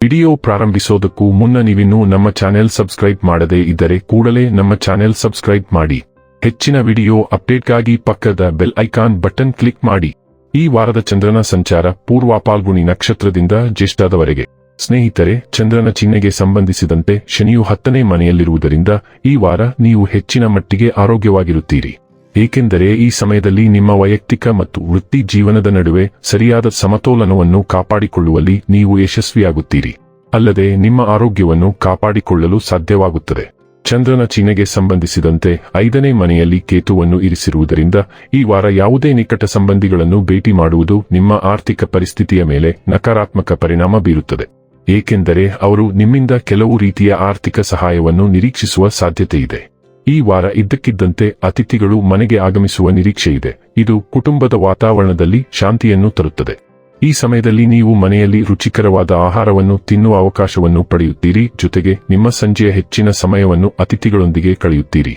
Video ಪ್ರಾರಂಭಿಸೋದಕ್ಕೂ ಮುನ್ನ ನೀವಿನ್ನೂ ನಮ್ಮ ಚಾನೆಲ್ ಸಬ್ಸ್ಕ್ರೈಬ್ ಮಾಡದೇ ಇದ್ದರೆ ಕೂಡಲೇ ನಮ್ಮ ಚಾನೆಲ್ ಸಬ್ಸ್ಕ್ರೈಬ್ ಮಾಡಿ. ಹೆಚ್ಚಿನ ವಿಡಿಯೋ ಅಪ್ಡೇಟ್ಗಾಗಿ ಪಕ್ಕದ ಬೆಲ್ ಐಕಾನ್ ಬಟನ್ ಕ್ಲಿಕ್ ಮಾಡಿ. ಈ ವಾರದ ಚಂದ್ರನ ಸಂಚಾರ ಪೂರ್ವ ಪಾಲ್ಗುಣಿ ನಕ್ಷತ್ರದಿಂದ ಜ್ಯೇಷ್ಠದವರೆಗೆ. ಸ್ನೇಹಿತರೆ, ಚಂದ್ರನ ಚಿಹ್ನೆಗೆ ಸಂಬಂಧಿಸಿದಂತೆ ಶನಿಯು ಹತ್ತನೇ ಮನೆಯಲ್ಲಿರುವುದರಿಂದ ಈ ವಾರ ನೀವು ಹೆಚ್ಚಿನ ಮಟ್ಟಿಗೆ ಆರೋಗ್ಯವಾಗಿರುತ್ತೀರಿ. ಏಕೆಂದರೆ ಈ ಸಮಯದಲ್ಲಿ ನಿಮ್ಮ ವೈಯಕ್ತಿಕ ಮತ್ತು ವೃತ್ತಿ ಜೀವನದ ನಡುವೆ ಸರಿಯಾದ ಸಮತೋಲನವನ್ನು ಕಾಪಾಡಿಕೊಳ್ಳುವಲ್ಲಿ ನೀವು ಯಶಸ್ವಿಯಾಗುತ್ತೀರಿ. ಅಲ್ಲದೆ ನಿಮ್ಮ ಆರೋಗ್ಯವನ್ನು ಕಾಪಾಡಿಕೊಳ್ಳಲು ಸಾಧ್ಯವಾಗುತ್ತದೆ. ಚಂದ್ರನ ಚಿಹ್ನೆಗೆ ಸಂಬಂಧಿಸಿದಂತೆ ಐದನೇ ಮನೆಯಲ್ಲಿ ಕೇತುವನ್ನು ಇರಿಸಿರುವುದರಿಂದ ಈ ವಾರ ಯಾವುದೇ ನಿಕಟ ಸಂಬಂಧಿಗಳನ್ನು ಭೇಟಿ ಮಾಡುವುದು ನಿಮ್ಮ ಆರ್ಥಿಕ ಪರಿಸ್ಥಿತಿಯ ಮೇಲೆ ನಕಾರಾತ್ಮಕ ಪರಿಣಾಮ ಬೀರುತ್ತದೆ. ಏಕೆಂದರೆ ಅವರು ನಿಮ್ಮಿಂದ ಕೆಲವು ರೀತಿಯ ಆರ್ಥಿಕ ಸಹಾಯವನ್ನು ನಿರೀಕ್ಷಿಸುವ ಸಾಧ್ಯತೆಯಿದೆ. ಈ ವಾರ ಇದ್ದಕ್ಕಿದ್ದಂತೆ ಅತಿಥಿಗಳು ಮನೆಗೆ ಆಗಮಿಸುವ ನಿರೀಕ್ಷೆಯಿದೆ ಇದು ಕುಟುಂಬದ ವಾತಾವರಣದಲ್ಲಿ ಶಾಂತಿಯನ್ನು ತರುತ್ತದೆ. ಈ ಸಮಯದಲ್ಲಿ ನೀವು ಮನೆಯಲ್ಲಿ ರುಚಿಕರವಾದ ಆಹಾರವನ್ನು ತಿನ್ನುವ ಅವಕಾಶವನ್ನು ಪಡೆಯುತ್ತೀರಿ. ಜೊತೆಗೆ ನಿಮ್ಮ ಸಂಜೆಯ ಹೆಚ್ಚಿನ ಸಮಯವನ್ನು ಅತಿಥಿಗಳೊಂದಿಗೆ ಕಳೆಯುತ್ತೀರಿ.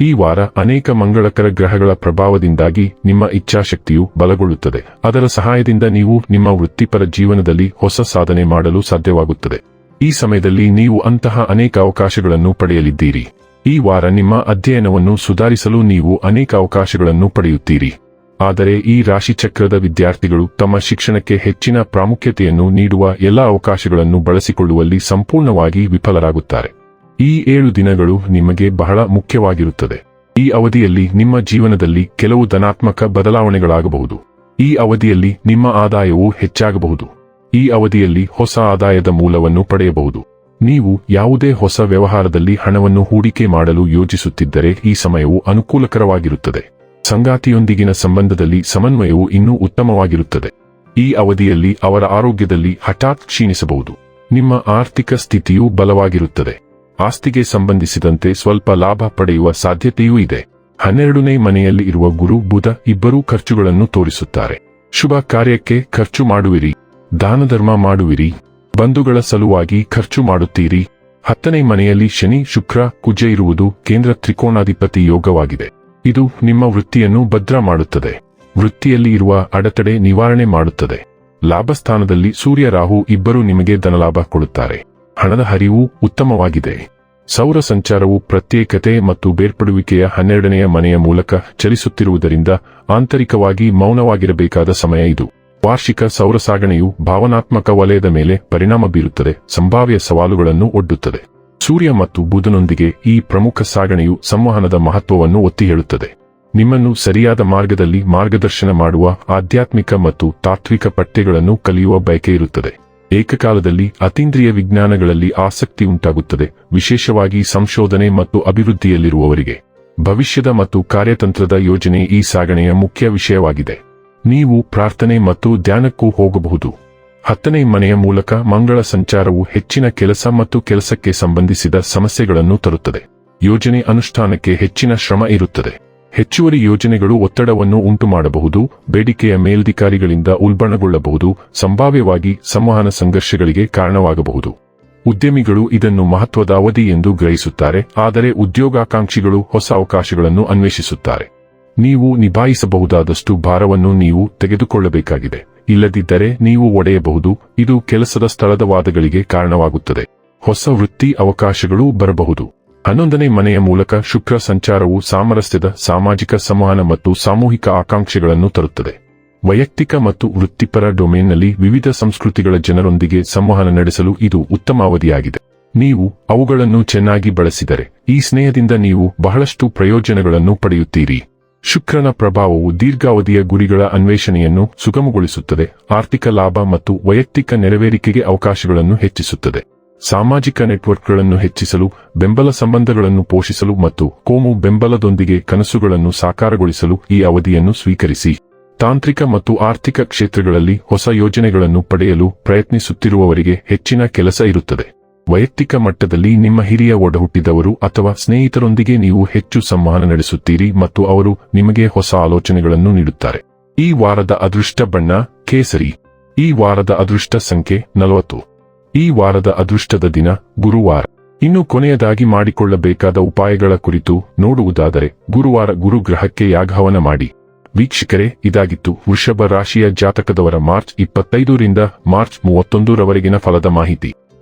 ಈ ವಾರ ಅನೇಕ ಮಂಗಳಕರ ಗ್ರಹಗಳ ಪ್ರಭಾವದಿಂದಾಗಿ ನಿಮ್ಮ ಇಚ್ಛಾಶಕ್ತಿಯು ಬಲಗೊಳ್ಳುತ್ತದೆ. ಅದರ ಸಹಾಯದಿಂದ ನೀವು ನಿಮ್ಮ ವೃತ್ತಿಪರ ಜೀವನದಲ್ಲಿ ಹೊಸ ಸಾಧನೆ ಮಾಡಲು ಸಾಧ್ಯವಾಗುತ್ತದೆ. ಈ ಸಮಯದಲ್ಲಿ ನೀವು ಅಂತಹ ಅನೇಕ ಅವಕಾಶಗಳನ್ನು ಪಡೆಯಲಿದ್ದೀರಿ. ಈ ವಾರ ನಿಮ್ಮ ಅಧ್ಯಯನವನ್ನು ಸುಧಾರಿಸಲು ನೀವು ಅನೇಕ ಅವಕಾಶಗಳನ್ನು ಪಡೆಯುತ್ತೀರಿ. ಆದರೆ ಈ ರಾಶಿಚಕ್ರದ ವಿದ್ಯಾರ್ಥಿಗಳು ತಮ್ಮ ಶಿಕ್ಷಣಕ್ಕೆ ಹೆಚ್ಚಿನ ಪ್ರಾಮುಖ್ಯತೆಯನ್ನು ನೀಡುವ ಎಲ್ಲ ಅವಕಾಶಗಳನ್ನು ಬಳಸಿಕೊಳ್ಳುವಲ್ಲಿ ಸಂಪೂರ್ಣವಾಗಿ ವಿಫಲರಾಗುತ್ತಾರೆ. ಈ ಏಳು ದಿನಗಳು ನಿಮಗೆ ಬಹಳ ಮುಖ್ಯವಾಗಿರುತ್ತದೆ. ಈ ಅವಧಿಯಲ್ಲಿ ನಿಮ್ಮ ಜೀವನದಲ್ಲಿ ಕೆಲವು ಧನಾತ್ಮಕ ಬದಲಾವಣೆಗಳಾಗಬಹುದು. ಈ ಅವಧಿಯಲ್ಲಿ ನಿಮ್ಮ ಆದಾಯವು ಹೆಚ್ಚಾಗಬಹುದು. ಈ ಅವಧಿಯಲ್ಲಿ ಹೊಸ ಆದಾಯದ ಮೂಲವನ್ನು ಪಡೆಯಬಹುದು. ನೀವು ಯಾವುದೇ ಹೊಸ ವ್ಯವಹಾರದಲ್ಲಿ ಹಣವನ್ನು ಹೂಡಿಕೆ ಮಾಡಲು ಯೋಜಿಸುತ್ತಿದ್ದರೆ ಈ ಸಮಯವು ಅನುಕೂಲಕರವಾಗಿರುತ್ತದೆ. ಸಂಗಾತಿಯೊಂದಿಗಿನ ಸಂಬಂಧದಲ್ಲಿ ಸಮನ್ವಯವು ಇನ್ನೂ ಉತ್ತಮವಾಗಿರುತ್ತದೆ. ಈ ಅವಧಿಯಲ್ಲಿ ಅವರ ಆರೋಗ್ಯದಲ್ಲಿ ಹಠಾತ್ ಕ್ಷೀಣಿಸಬಹುದು. ನಿಮ್ಮ ಆರ್ಥಿಕ ಸ್ಥಿತಿಯು ಬಲವಾಗಿರುತ್ತದೆ. ಆಸ್ತಿಗೆ ಸಂಬಂಧಿಸಿದಂತೆ ಸ್ವಲ್ಪ ಲಾಭ ಪಡೆಯುವ ಸಾಧ್ಯತೆಯೂ ಇದೆ. ಹನ್ನೆರಡನೇ ಮನೆಯಲ್ಲಿ ಇರುವ ಗುರು, ಬುಧ ಇಬ್ಬರೂ ಖರ್ಚುಗಳನ್ನು ತೋರಿಸುತ್ತಾರೆ. ಶುಭ ಕಾರ್ಯಕ್ಕೆ ಖರ್ಚು ಮಾಡುವಿರಿ. ದಾನಧರ್ಮ ಮಾಡುವಿರಿ. ಬಂಧುಗಳ ಸಲುವಾಗಿ ಖರ್ಚು ಮಾಡುತ್ತೀರಿ. ಹತ್ತನೇ ಮನೆಯಲ್ಲಿ ಶನಿ, ಶುಕ್ರ, ಕುಜ ಇರುವುದು ಕೇಂದ್ರ ತ್ರಿಕೋಣಾಧಿಪತಿ ಯೋಗವಾಗಿದೆ. ಇದು ನಿಮ್ಮ ವೃತ್ತಿಯನ್ನು ಭದ್ರ ಮಾಡುತ್ತದೆ. ವೃತ್ತಿಯಲ್ಲಿ ಇರುವ ಅಡೆತಡೆ ನಿವಾರಣೆ ಮಾಡುತ್ತದೆ. ಲಾಭಸ್ಥಾನದಲ್ಲಿ ಸೂರ್ಯ, ರಾಹು ಇಬ್ಬರು ನಿಮಗೆ ಧನಲಾಭ ಕೊಡುತ್ತಾರೆ. ಹಣದ ಹರಿವು ಉತ್ತಮವಾಗಿದೆ. ಸೌರ ಸಂಚಾರವು ಪ್ರತ್ಯೇಕತೆ ಮತ್ತು ಬೇರ್ಪಡುವಿಕೆಯ ಹನ್ನೆರಡನೆಯ ಮನೆಯ ಮೂಲಕ ಚಲಿಸುತ್ತಿರುವುದರಿಂದ ಆಂತರಿಕವಾಗಿ ಮೌನವಾಗಿರಬೇಕಾದ ಸಮಯ ಇದು. ವಾರ್ಷಿಕ ಸೌರ ಸಾಗಣೆಯು ಭಾವನಾತ್ಮಕ ವಲಯದ ಮೇಲೆ ಪರಿಣಾಮ ಬೀರುತ್ತದೆ, ಸಂಭಾವ್ಯ ಸವಾಲುಗಳನ್ನು ಒಡ್ಡುತ್ತದೆ. ಸೂರ್ಯ ಮತ್ತು ಬುಧನೊಂದಿಗೆ ಈ ಪ್ರಮುಖ ಸಾಗಣೆಯು ಸಂವಹನದ ಮಹತ್ವವನ್ನು ಒತ್ತಿ ಹೇಳುತ್ತದೆ ನಿಮ್ಮನ್ನು ಸರಿಯಾದ ಮಾರ್ಗದಲ್ಲಿ ಮಾರ್ಗದರ್ಶನ ಮಾಡುವ ಆಧ್ಯಾತ್ಮಿಕ ಮತ್ತು ತಾತ್ವಿಕ ಪಠ್ಯಗಳನ್ನು ಕಲಿಯುವ ಬಯಕೆ ಇರುತ್ತದೆ. ಏಕಕಾಲದಲ್ಲಿ ಅತೀಂದ್ರಿಯ ವಿಜ್ಞಾನಗಳಲ್ಲಿ ಆಸಕ್ತಿ ಉಂಟಾಗುತ್ತದೆ, ವಿಶೇಷವಾಗಿ ಸಂಶೋಧನೆ ಮತ್ತು ಅಭಿವೃದ್ಧಿಯಲ್ಲಿರುವವರಿಗೆ. ಭವಿಷ್ಯದ ಮತ್ತು ಕಾರ್ಯತಂತ್ರದ ಯೋಜನೆ ಈ ಸಾಗಣೆಯ ಮುಖ್ಯ ವಿಷಯವಾಗಿದೆ. ನೀವು ಪ್ರಾರ್ಥನೆ ಮತ್ತು ಧ್ಯಾನಕ್ಕೂ ಹೋಗಬಹುದು. ಹತ್ತನೇ ಮನೆಯ ಮೂಲಕ ಮಂಗಳ ಸಂಚಾರವು ಹೆಚ್ಚಿನ ಕೆಲಸ ಮತ್ತು ಕೆಲಸಕ್ಕೆ ಸಂಬಂಧಿಸಿದ ಸಮಸ್ಯೆಗಳನ್ನು ತರುತ್ತದೆ. ಯೋಜನೆ ಅನುಷ್ಠಾನಕ್ಕೆ ಹೆಚ್ಚಿನ ಶ್ರಮ ಇರುತ್ತದೆ. ಹೆಚ್ಚುವರಿ ಯೋಜನೆಗಳು ಒತ್ತಡವನ್ನು ಉಂಟುಮಾಡಬಹುದು, ಬೇಡಿಕೆಯ ಮೇಲಧಿಕಾರಿಗಳಿಂದ ಉಲ್ಬಣಗೊಳ್ಳಬಹುದು, ಸಂಭಾವ್ಯವಾಗಿ ಸಂವಹನ ಸಂಘರ್ಷಗಳಿಗೆ ಕಾರಣವಾಗಬಹುದು. ಉದ್ಯಮಿಗಳು ಇದನ್ನು ಮಹತ್ವದ ಅವಧಿ ಎಂದು ಗ್ರಹಿಸುತ್ತಾರೆ, ಆದರೆ ಉದ್ಯೋಗಾಕಾಂಕ್ಷಿಗಳು ಹೊಸ ಅವಕಾಶಗಳನ್ನು ಅನ್ವೇಷಿಸುತ್ತಾರೆ. ನೀವು ನಿಭಾಯಿಸಬಹುದಾದಷ್ಟು ಭಾರವನ್ನು ನೀವು ತೆಗೆದುಕೊಳ್ಳಬೇಕಾಗಿದೆ. ಇಲ್ಲದಿದ್ದರೆ ನೀವು ಒಡೆಯಬಹುದು, ಇದು ಕೆಲಸದ ಸ್ಥಳದ ವಾದಗಳಿಗೆ ಕಾರಣವಾಗುತ್ತದೆ. ಹೊಸ ವೃತ್ತಿ ಅವಕಾಶಗಳು ಬರಬಹುದು. ಹನ್ನೊಂದನೇ ಮನೆಯ ಮೂಲಕ ಶುಕ್ರ ಸಂಚಾರವು ಸಾಮರಸ್ಯದ ಸಾಮಾಜಿಕ ಸಂವಹನ ಮತ್ತು ಸಾಮೂಹಿಕ ಆಕಾಂಕ್ಷೆಗಳನ್ನು ತರುತ್ತದೆ. ವೈಯಕ್ತಿಕ ಮತ್ತು ವೃತ್ತಿಪರ ಡೊಮೇನ್ನಲ್ಲಿ ವಿವಿಧ ಸಂಸ್ಕೃತಿಗಳ ಜನರೊಂದಿಗೆ ಸಂವಹನ ನಡೆಸಲು ಇದು ಉತ್ತಮ ಅವಧಿಯಾಗಿದೆ ನೀವು ಅವುಗಳನ್ನು ಚೆನ್ನಾಗಿ ಬಳಸಿದರೆ, ಈ ಸ್ನೇಹದಿಂದ ನೀವು ಬಹಳಷ್ಟು ಪ್ರಯೋಜನಗಳನ್ನು ಪಡೆಯುತ್ತೀರಿ. ಶುಕ್ರನ ಪ್ರಭಾವವು ದೀರ್ಘಾವಧಿಯ ಗುರಿಗಳ ಅನ್ವೇಷಣೆಯನ್ನು ಸುಗಮಗೊಳಿಸುತ್ತದೆ. ಆರ್ಥಿಕ ಲಾಭ ಮತ್ತು ವೈಯಕ್ತಿಕ ನೆರವೇರಿಕೆಗೆ ಅವಕಾಶಗಳನ್ನು ಹೆಚ್ಚಿಸುತ್ತದೆ. ಸಾಮಾಜಿಕ ನೆಟ್ವರ್ಕ್ಗಳನ್ನು ಹೆಚ್ಚಿಸಲು, ಬೆಂಬಲ ಸಂಬಂಧಗಳನ್ನು ಪೋಷಿಸಲು ಮತ್ತು ಕೋಮು ಬೆಂಬಲದೊಂದಿಗೆ ಕನಸುಗಳನ್ನು ಸಾಕಾರಗೊಳಿಸಲು ಈ ಅವಧಿಯನ್ನು ಸ್ವೀಕರಿಸಿ. ತಾಂತ್ರಿಕ ಮತ್ತು ಆರ್ಥಿಕ ಕ್ಷೇತ್ರಗಳಲ್ಲಿ ಹೊಸ ಯೋಜನೆಗಳನ್ನು ಪಡೆಯಲು ಪ್ರಯತ್ನಿಸುತ್ತಿರುವವರಿಗೆ ಹೆಚ್ಚಿನ ಕೆಲಸ ಇರುತ್ತದೆ. ವೈಯಕ್ತಿಕ ಮಟ್ಟದಲ್ಲಿ ನಿಮ್ಮ ಹಿರಿಯ ಒಡಹುಟ್ಟಿದವರು ಅಥವಾ ಸ್ನೇಹಿತರೊಂದಿಗೆ ನೀವು ಹೆಚ್ಚು ಸಂವಹನ ನಡೆಸುತ್ತೀರಿ ಮತ್ತು ಅವರು ನಿಮಗೆ ಹೊಸ ಆಲೋಚನೆಗಳನ್ನು ನೀಡುತ್ತಾರೆ. ಈ ವಾರದ ಅದೃಷ್ಟ ಬಣ್ಣ, ಕೇಸರಿ. ಈ ವಾರದ ಅದೃಷ್ಟ ಸಂಖ್ಯೆ ನಲವತ್ತು. ಈ ವಾರದ ಅದೃಷ್ಟದ ದಿನ, ಗುರುವಾರ. ಇನ್ನು ಕೊನೆಯದಾಗಿ ಮಾಡಿಕೊಳ್ಳಬೇಕಾದ ಉಪಾಯಗಳ ಕುರಿತು ನೋಡುವುದಾದರೆ, ಗುರುವಾರ ಗುರುಗ್ರಹಕ್ಕೆ ಯಾಗಹವನ ಮಾಡಿ. ವೀಕ್ಷಕರೇ, ಇದಾಗಿತ್ತು ವೃಷಭ ರಾಶಿಯ ಜಾತಕದವರ ಮಾರ್ಚ್ ಇಪ್ಪತ್ತೈದರಿಂದ ಮಾರ್ಚ್ ಮೂವತ್ತೊಂದರವರೆಗಿನ ಫಲದ ಮಾಹಿತಿ.